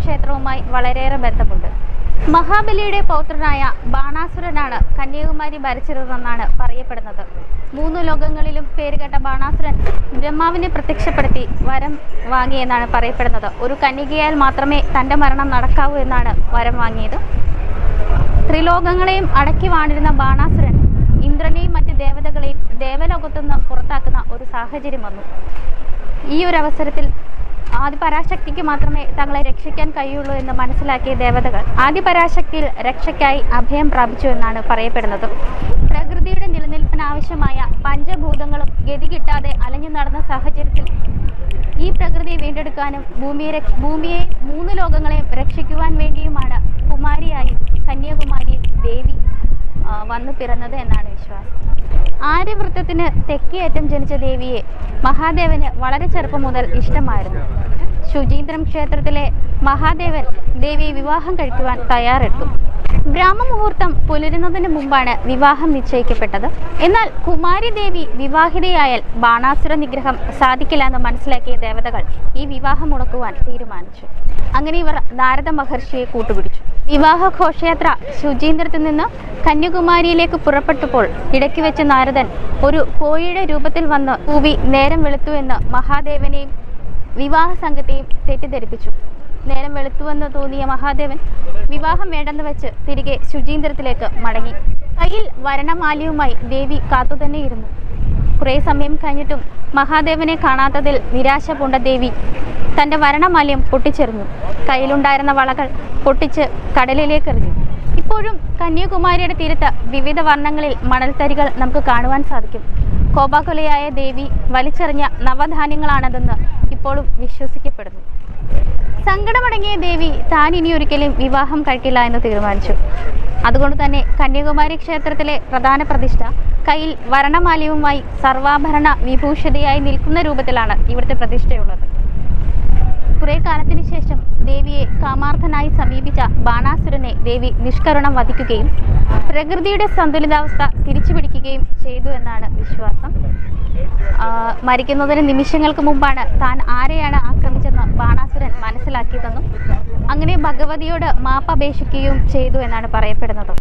ക്ഷേത്രവുമായി വളരെയേറെ ബന്ധമുണ്ട്. മഹാബലിയുടെ പൗത്രനായ ബാണാസുരനാണ് കന്യാകുമാരി ഭരിച്ചിരുന്നതെന്നാണ് പറയപ്പെടുന്നത്. മൂന്ന് ലോകങ്ങളിലും പേരുകേട്ട ബാണാസുരൻ ബ്രഹ്മാവിനെ പ്രത്യക്ഷപ്പെടുത്തി വരം വാങ്ങിയെന്നാണ് പറയപ്പെടുന്നത്. ഒരു കന്യകയാൽ മാത്രമേ തന്റെ മരണം നടക്കാവൂ എന്നാണ് വരം വാങ്ങിയത്. ത്രിലോകങ്ങളെയും അടക്കി വാണിരുന്ന ബാണാസുരൻ ഇന്ദ്രനെയും മറ്റ് ദേവതകളെയും ദേവലോകത്തുനിന്ന് പുറത്താക്കുന്ന ഒരു സാഹചര്യം വന്നു. ഈ ഒരു അവസരത്തിൽ ആദിപരാശക്തിക്ക് മാത്രമേ തങ്ങളെ രക്ഷിക്കാൻ കഴിയുള്ളൂ എന്ന് മനസ്സിലാക്കിയ ദേവതകൾ ആദിപരാശക്തിയിൽ രക്ഷയ്ക്കായി അഭയം പ്രാപിച്ചു എന്നാണ് പറയപ്പെടുന്നത്. പ്രകൃതിയുടെ നിലനിൽപ്പിന് ആവശ്യമായ പഞ്ചഭൂതങ്ങളും ഗതി കിട്ടാതെ അലഞ്ഞു നടന്ന സാഹചര്യത്തിൽ ഈ പ്രകൃതിയെ വീണ്ടെടുക്കാനും ഭൂമിയെ ഭൂമിയെ മൂന്ന് ലോകങ്ങളെയും രക്ഷിക്കുവാൻ വേണ്ടിയുമാണ് കുമാരിയായി കന്യാകുമാരി ദേവി വന്നു പിറന്നത് എന്നാണ് വിശ്വാസം. ആര്യവൃത്തത്തിന് തെക്കേയറ്റം ജനിച്ച ദേവിയെ മഹാദേവന് വളരെ ചെറുപ്പം മുതൽ ഇഷ്ടമായിരുന്നു. ശുചീന്ദ്രം ക്ഷേത്രത്തിലെ മഹാദേവൻ ദേവിയെ വിവാഹം കഴിക്കുവാൻ തയ്യാറെടുത്തു. ഗ്രാമമുഹൂർത്തം പുലരുന്നതിന് മുമ്പാണ് വിവാഹം നിശ്ചയിക്കപ്പെട്ടത്. എന്നാൽ കുമാരി ദേവി വിവാഹിതയായാൽ ബാണാസുര നിഗ്രഹം സാധിക്കില്ല എന്ന് മനസ്സിലാക്കിയ ദേവതകൾ ഈ വിവാഹം മുടക്കുവാൻ തീരുമാനിച്ചു. അങ്ങനെ ഇവർ നാരദ മഹർഷിയെ കൂട്ടുപിടിച്ചു. വിവാഹ ഘോഷയാത്ര ശുചീന്ദ്രത്തിൽ നിന്ന് കന്യാകുമാരിയിലേക്ക് പുറപ്പെട്ടപ്പോൾ ഇടയ്ക്ക് വെച്ച നാരദൻ ഒരു കോഴിയുടെ രൂപത്തിൽ വന്ന് കൂവി നേരം വെളുത്തു എന്ന് മഹാദേവനെയും വിവാഹ സംഘത്തെയും തെറ്റിദ്ധരിപ്പിച്ചു. നേരം വെളുത്തുവെന്ന് തോന്നിയ മഹാദേവൻ വിവാഹം വേണ്ടെന്ന് വെച്ച് തിരികെ ശുചീന്ദ്രത്തിലേക്ക് മടങ്ങി. കയ്യിൽ വരണമാലിയുമായി ദേവി കാത്തുതന്നെയിരുന്നു. കുറേ സമയം കഴിഞ്ഞിട്ടും മഹാദേവനെ കാണാത്തതിൽ നിരാശ പൂണ്ട ദേവി തന്റെ വരണമാല്യം പൊട്ടിച്ചെറിഞ്ഞു. കയ്യിലുണ്ടായിരുന്ന വളകൾ പൊട്ടിച്ച് കടലിലേക്ക് എറിഞ്ഞു ഇപ്പോഴും കന്യാകുമാരിയുടെ തീരത്ത് വിവിധ വർണങ്ങളിൽ മണൽത്തരികൾ നമുക്ക് കാണുവാൻ സാധിക്കും. കോപാകുലയായ ദേവി വലിച്ചെറിഞ്ഞ നവധാന്യങ്ങളാണതെന്ന് ഇപ്പോഴും വിശ്വസിക്കപ്പെടുന്നു. സങ്കടമടങ്ങിയ ദേവി താൻ ഇനി ഒരിക്കലും വിവാഹം കഴിക്കില്ല എന്ന് തീരുമാനിച്ചു. അതുകൊണ്ട് തന്നെ കന്യാകുമാരി ക്ഷേത്രത്തിലെ പ്രധാന പ്രതിഷ്ഠ കയ്യിൽ വരണമാലിയവുമായി സർവാഭരണ വിഭൂഷിതയായി നിൽക്കുന്ന രൂപത്തിലാണ് ഇവിടുത്തെ പ്രതിഷ്ഠയുള്ളത്. കുറെ കാലത്തിന് ശേഷം ദേവിയെ കാമാർത്ഥനായി സമീപിച്ച ബാണാസുരനെ ദേവി നിഷ്കരുണം വധിക്കുകയും പ്രകൃതിയുടെ സന്തുലിതാവസ്ഥ തിരിച്ചുപിടിക്കുകയും ചെയ്തു എന്നാണ് വിശ്വാസം. മരിക്കുന്നതിന് നിമിഷങ്ങൾക്ക് മുമ്പാണ് താൻ ആരെയാണ് ആക്രമിച്ചെന്ന് ബാണാസുരൻ മനസ്സിലാക്കിയതെന്നും അങ്ങനെ ഭഗവതിയോട് മാപ്പപേക്ഷിക്കുകയും ചെയ്തു എന്നാണ് പറയപ്പെടുന്നത്.